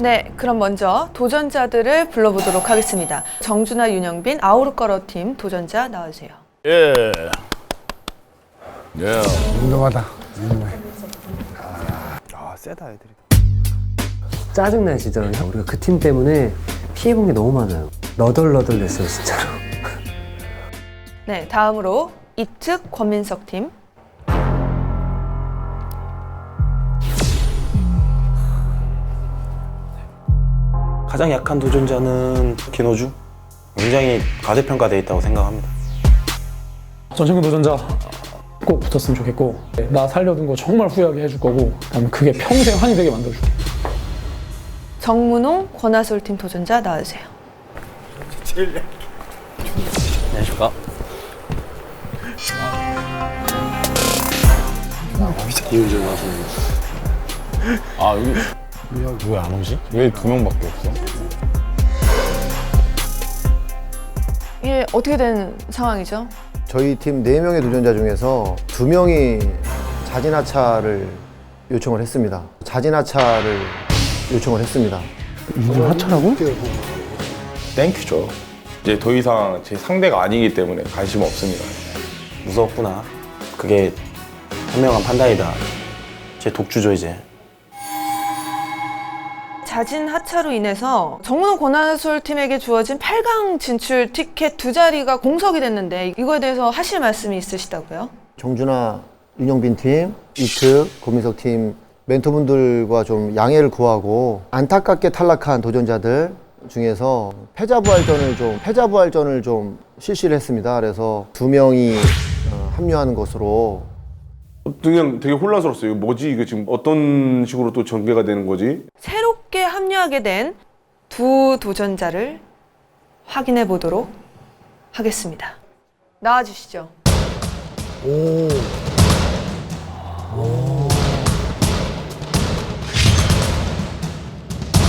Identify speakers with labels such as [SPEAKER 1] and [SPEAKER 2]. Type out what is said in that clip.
[SPEAKER 1] 네, 그럼 먼저 도전자들을 불러보도록 하겠습니다. 정준하, 윤영빈, 아우르꺼러 팀 도전자 나와주세요.
[SPEAKER 2] 예. 예.
[SPEAKER 3] 운동하다.
[SPEAKER 4] 아 세다 애들이.
[SPEAKER 5] 짜증나 진짜로 우리가 그 팀 때문에 피해본 게 너무 많아요 너덜너덜했어요 진짜로
[SPEAKER 1] 네, 다음으로 이특, 권민석 팀.
[SPEAKER 4] 가장 약한 도전자는 김호주. 굉장히 과대평가돼 있다고 생각합니다.
[SPEAKER 6] 전신근 도전자 꼭 붙었으면 좋겠고 나 살려둔 거 정말 후회하게 해줄 거고 그다음에 그게 평생 한이 되게 만들어줄게
[SPEAKER 1] 정문홍, 권하솔 팀 도전자 나와주세요.
[SPEAKER 4] 안녕하십니까.
[SPEAKER 2] 아 여기 왜 안 오지? 왜 두 명밖에 없어?
[SPEAKER 1] 이게 어떻게 된 상황이죠?
[SPEAKER 7] 저희 팀 네명의 도전자 중에서 두명이 자진 하차를 요청을 했습니다. 자진 하차를 요청을 했습니다.
[SPEAKER 8] 땡큐죠. 이제 더 이상 제 상대가 아니기 때문에 관심 없습니다.
[SPEAKER 4] 무서웠구나. 그게 현명한 판단이다. 제 독주죠 이제.
[SPEAKER 1] 자진 하차로 인해서 정문호 권하솔 팀에게 주어진 8강 진출 티켓 두 자리가 공석이 됐는데 이거에 대해서 하실 말씀이 있으시다고요?
[SPEAKER 7] 정준하, 윤영빈 팀, 이특, 고민석 팀 멘토분들과 좀 양해를 구하고 안타깝게 탈락한 도전자들 중에서 패자부활전을 좀 패자부활전을 좀 실시를 했습니다. 그래서 두 명이 어, 합류하는 것으로
[SPEAKER 8] 그냥 되게 혼란스러웠어요. 이거 뭐지? 이거 지금 어떤 식으로 또 전개가 되는 거지?
[SPEAKER 1] 새 합류하게 된 두 도전자를 확인해 보도록 하겠습니다. 나와 주시죠.
[SPEAKER 3] 오.